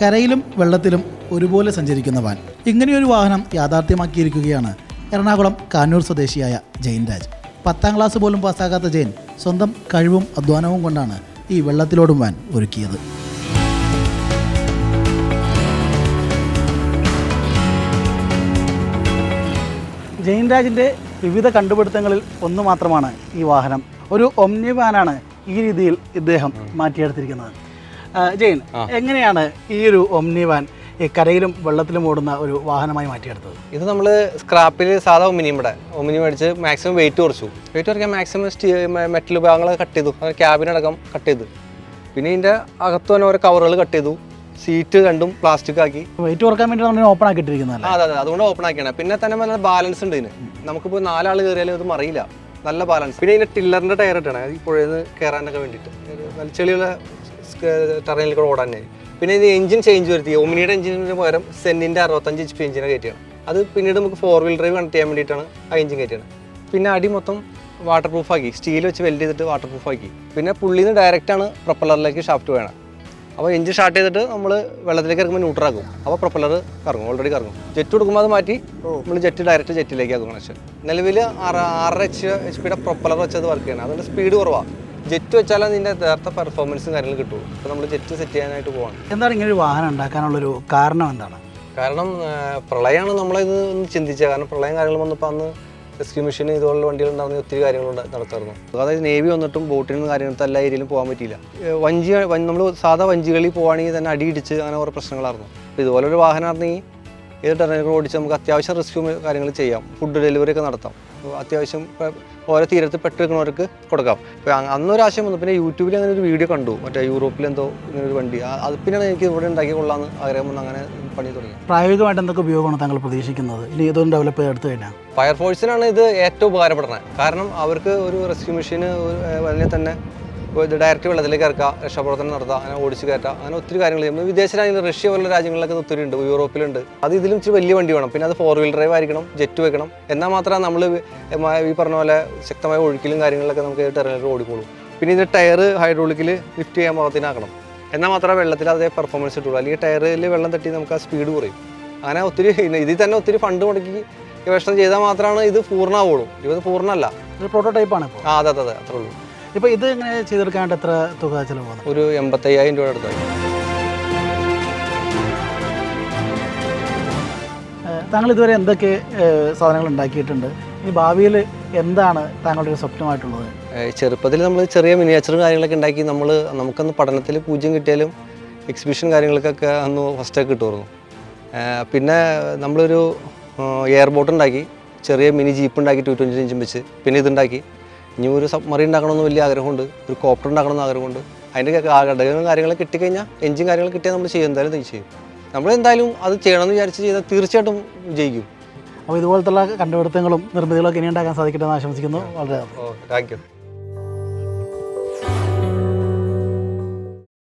കരയിലും വെള്ളത്തിലും ഒരുപോലെ സഞ്ചരിക്കുന്ന വാൻ. ഇങ്ങനെയൊരു വാഹനം യാഥാർത്ഥ്യമാക്കിയിരിക്കുകയാണ് എറണാകുളം കാനൂർ സ്വദേശിയായ ജയിൻ രാജ്. പത്താം ക്ലാസ് പോലും പാസ്സാകാത്ത ജെയിൻ സ്വന്തം കഴിവും അധ്വാനവും കൊണ്ടാണ് ഈ വെള്ളത്തിലോടും വാൻ ഒരുക്കിയത്. ജയിൻ രാജിന്റെ വിവിധ കണ്ടുപിടുത്തങ്ങളിൽ ഒന്ന് മാത്രമാണ് ഈ വാഹനം. ഒരു ഒമ്നി വാനാണ് ഈ രീതിയിൽ ഇദ്ദേഹം മാറ്റിയെടുത്തിരിക്കുന്നത്. ജെയിൻ എങ്ങനെയാണ് ഈ ഒരു ഒമ്നി വാൻ ഈ കരയിലും വെള്ളത്തിലും ഓടുന്ന ഒരു വാഹനമായി മാറ്റിയെടുത്തത്? ഇത് നമ്മൾ സ്ക്രാപ്പിൽ സാധാ ഒമിനി ഇവിടെ. ഒമിനി മേടിച്ച് മാക്സിമം വെയിറ്റ് കുറച്ചു. വെയിറ്റ് കുറയ്ക്കാൻ മാക്സിമം സ്റ്റീ മെറ്റൽ ഭാഗങ്ങൾ കട്ട് ചെയ്തു. ക്യാബിനടക്കം കട്ട് ചെയ്തു. പിന്നെ ഇതിന്റെ അകത്ത് തന്നെ ഓരോ കവറുകൾ കട്ട് ചെയ്തു. സീറ്റ് രണ്ടും പ്ലാസ്റ്റിക് ആക്കി. വെയിറ്റ് കുറയ്ക്കാൻ വേണ്ടി ഓപ്പൺ ആക്കിയിട്ടിരിക്കുന്നത് അതെ അതെ. അതുകൊണ്ട് ഓപ്പൺ ആക്കിയാണ്. പിന്നെ തന്നെ നല്ല ബാലൻസ് ഉണ്ട് ഇതിന്. നമുക്കിപ്പോൾ നാലാൾ കയറിയാലും ഇത് മറിയില്ല. നല്ല ബാലൻസ് പിന്നെ ഇതിന്റെ ടില്ലറിന്റെ ടയർ ഇട്ടാണ്. ഈ പുഴയിൽ നിന്ന് കയറാനൊക്കെ വേണ്ടിയിട്ട് നല്ല ചെളിയുള്ള ടെറനിൽ കൂടെ ഓടാൻ പിന്നെ ഇത് എഞ്ചിൻ ചേഞ്ച് വരുത്തി. ഒമിനിയുടെ എഞ്ചിന് പകരം സെന്നിന്റെ അറുപത്തഞ്ച് എച്ച് പി എഞ്ചിനെ കയറ്റിയാണ് അത് പിന്നീട് നമുക്ക് ഫോർ വീൽ ഡ്രൈവ് കണക്ട് ചെയ്യാൻ വേണ്ടിയിട്ടാണ് ആ എഞ്ചിൻ കയറ്റിയാണ് പിന്നെ അടി മൊത്തം വാട്ടർ പ്രൂഫ് ആക്കി. സ്റ്റീൽ വെച്ച് വെൽഡ് ചെയ്തിട്ട് വാട്ടർ പ്രൂഫ് ആക്കി. പിന്നെ പുള്ളിന്ന് ഡയറക്റ്റാണ് പ്രൊപ്പലറിലേക്ക് ഷാഫ്റ്റ് വേണം. അപ്പോൾ എഞ്ചിൻ സ്റ്റാർട്ട് ചെയ്തിട്ട് നമ്മൾ വെള്ളത്തിലേക്ക് ഇറങ്ങുമ്പോൾ ന്യൂട്രാക്കും അപ്പോൾ പ്രൊപ്പലർ കറങ്ങും ഓൾറെഡി കറങ്ങും. ജെറ്റ് കൊടുക്കുമ്പോൾ അത് മാറ്റി നമ്മൾ ജെറ്റ് ഡയറക്റ്റ് ജെറ്റിലേക്ക് ആക്കും കണക്ഷൻ നിലവിൽ ആറ് ആറര എച്ച് എച്ച് പിയുടെ പ്രൊപ്പലർ വെച്ചത് വർക്ക് ചെയ്യണം. അതുകൊണ്ട് സ്പീഡ് കുറവാണ് ജെറ്റ് വെച്ചാലും നിന്റെ നേരത്തെ പെർഫോമൻസും കാര്യങ്ങളും കിട്ടുള്ളൂ അപ്പോൾ നമ്മൾ ജെറ്റ് സെറ്റ് ചെയ്യാനായിട്ട് പോവാണ്. എന്താണ് ഇങ്ങനെ ഒരു വാഹനം ഉണ്ടാക്കാനുള്ളൊരു കാരണം എന്താണ്? കാരണം പ്രളയമാണ് നമ്മളിത് ഒന്ന് ചിന്തിച്ചത് കാരണം പ്രളയം കാര്യങ്ങൾ വന്നപ്പോൾ അന്ന് റെസ്ക്യൂ മെഷീൻ ഇതുപോലുള്ള വണ്ടികൾ ഉണ്ടാകുന്ന ഒത്തിരി കാര്യങ്ങൾ നടത്തായിരുന്നു അതായത് നേവി വന്നിട്ടും ബോട്ടിനും കാര്യങ്ങളും എല്ലാ ഏരിയയിലും പോകാൻ പറ്റിയില്ല. വഞ്ചി നമ്മൾ സാധാ വഞ്ചികളിൽ പോവുകയാണെങ്കിൽ തന്നെ അടിയിടിച്ച് അങ്ങനെ കുറേ പ്രശ്നങ്ങളായിരുന്നു. അപ്പോൾ ഇതുപോലെ ഒരു വാഹനം ആയിരുന്നെങ്കിൽ ഏത് ടെറനിൽ ഓടിച്ച് നമുക്ക് അത്യാവശ്യം റെസ്ക്യൂ കാര്യങ്ങൾ ചെയ്യാം. ഫുഡ് ഡെലിവറി ഒക്കെ നടത്താം. അത്യാവശ്യം ഓരോ തീരത്ത് പെട്ടെടുക്കുന്നവർക്ക് കൊടുക്കാം. ഇപ്പോൾ അന്നൊരാശയം വന്നു. പിന്നെ യൂട്യൂബിൽ അങ്ങനെ ഒരു വീഡിയോ കണ്ടു. മറ്റേ യൂറോപ്പിൽ എന്തോ ഇങ്ങനെ ഒരു വണ്ടി അത് പിന്നെയാണ് എനിക്ക് ഇവിടെ ഉണ്ടാക്കി കൊള്ളാമെന്ന് ആഗ്രഹം വന്ന് അങ്ങനെ പണി തുടങ്ങി. പ്രായോഗികമായിട്ട് എന്തൊക്കെ ഉപയോഗമാണ് താങ്കൾ പ്രതീക്ഷിക്കുന്നത്? ഇനി ഇതൊന്നും ഡെവലപ്പ് ചെയ്തെടുത്തു കഴിഞ്ഞാൽ? ഫയർഫോഴ്സിനാണ് ഇത് ഏറ്റവും ഉപകാരപ്പെടുന്നത്. കാരണം അവർക്ക് ഒരു റെസ്ക്യൂ മെഷീന് അതിനെ തന്നെ ഡയറക്റ്റ് വെള്ളത്തിലേക്ക് ഇറക്കുക രക്ഷാപ്രവർത്തനം നടത്തുക അങ്ങനെ ഓടിച്ച് കയറ്റുക അങ്ങനെ ഒത്തിരി കാര്യങ്ങൾ ചെയ്യുമ്പോൾ വിദേശ രാജ്യങ്ങൾ റഷ്യ പോലുള്ള രാജ്യങ്ങളിലൊക്കെ ഒത്തിരി ഉണ്ട്. യൂറോപ്പിലുണ്ട്. അത് ഇതിലും ഇച്ചിരി വലിയ വണ്ടി വേണം. പിന്നെ അത് ഫോർ വീൽ ഡ്രൈവ് ആയിരിക്കണം ജെറ്റ് വെക്കണം. എന്നാൽ മാത്രമേ നമ്മൾ ഈ പറഞ്ഞ പോലെ ശക്തമായ ഒഴുക്കിലും കാര്യങ്ങളിലൊക്കെ നമുക്ക് ടെറനിൽ ഓടിക്കോളൂ. പിന്നെ ഇതിന്റെ ടയർ ഹൈഡ്രോളിക്കിൽ ലിഫ്റ്റ് ചെയ്യാൻ പാകത്തിനാക്കണം എന്നാൽ മാത്രമേ വെള്ളത്തിൽ അതേ പെർഫോമൻസ് കിട്ടുള്ളൂ. അല്ലെങ്കിൽ ടയറിൽ വെള്ളം തട്ടി നമുക്ക് ആ സ്പീഡ് കുറയും. അങ്ങനെ ഒത്തിരി ഇതിൽ തന്നെ ഒത്തിരി ഫണ്ട് മുടക്കി ഗവേഷണം ചെയ്താൽ മാത്രമാണ് ഇത് പൂർണമാവുള്ളൂ. ഇത് പൂർണമല്ല. ഒരു പ്രോട്ടോടൈപ്പാണ് ആ അതെ അതെ അത്രേ ഉള്ളൂ. ഇപ്പോൾ ഇത് എങ്ങനെ ചെയ്തെടുക്കാനായിട്ട് എത്ര തുക ചിലവ് ഒരു എൺപത്തയ്യായിരം രൂപ അടുത്തായി താങ്കൾ ഇതുവരെ എന്തൊക്കെ സാധനങ്ങൾ ഉണ്ടാക്കിയിട്ടുണ്ട്? ഈ ഭാവിയിൽ എന്താണ് താങ്കളുടെ ഒരു സ്വപ്നമായിട്ടുള്ളത്? ചെറുപ്പത്തിൽ നമ്മൾ ചെറിയ മിനിയേച്ചറും കാര്യങ്ങളൊക്കെ ഉണ്ടാക്കി നമ്മൾ നമുക്കന്ന് പഠനത്തിൽ പൂജ്യം കിട്ടിയാലും എക്സിബിഷൻ കാര്യങ്ങൾക്കൊക്കെ അന്ന് ഫസ്റ്റൊക്കെ കിട്ടുമായിരുന്നു. പിന്നെ നമ്മളൊരു എയർബോട്ട് ഉണ്ടാക്കി ചെറിയ മിനി ജീപ്പ് ഉണ്ടാക്കി ടു ട്വന്റി ഇഞ്ചും വെച്ച് പിന്നെ ഇതുണ്ടാക്കി. ഇനി ഒരു സബ്മറീൻ ഉണ്ടാക്കണമെന്ന് വലിയ ആഗ്രഹമുണ്ട്. ഒരു കോപ്റ്റർ ഉണ്ടാക്കണമെന്ന് ആഗ്രഹമുണ്ട്. അതിന്റെ ഘടകങ്ങളും കാര്യങ്ങളും കിട്ടിക്കഴിഞ്ഞാൽ എഞ്ചിൻ കാര്യങ്ങൾ കിട്ടിയാൽ നമ്മൾ ചെയ്യും. എന്തായാലും ചെയ്യും. നമ്മൾ എന്തായാലും അത് ചെയ്യണമെന്ന് വിചാരിച്ച് ചെയ്താൽ തീർച്ചയായിട്ടും വിജയിക്കും അപ്പോൾ ഇതുപോലത്തുള്ള കണ്ടുപിടുത്തങ്ങളും നിർമ്മിതികളൊക്കെ ഇനി ഉണ്ടാക്കാൻ സാധിക്കട്ടെ എന്ന് ആശംസിക്കുന്നു. വളരെ. Thank you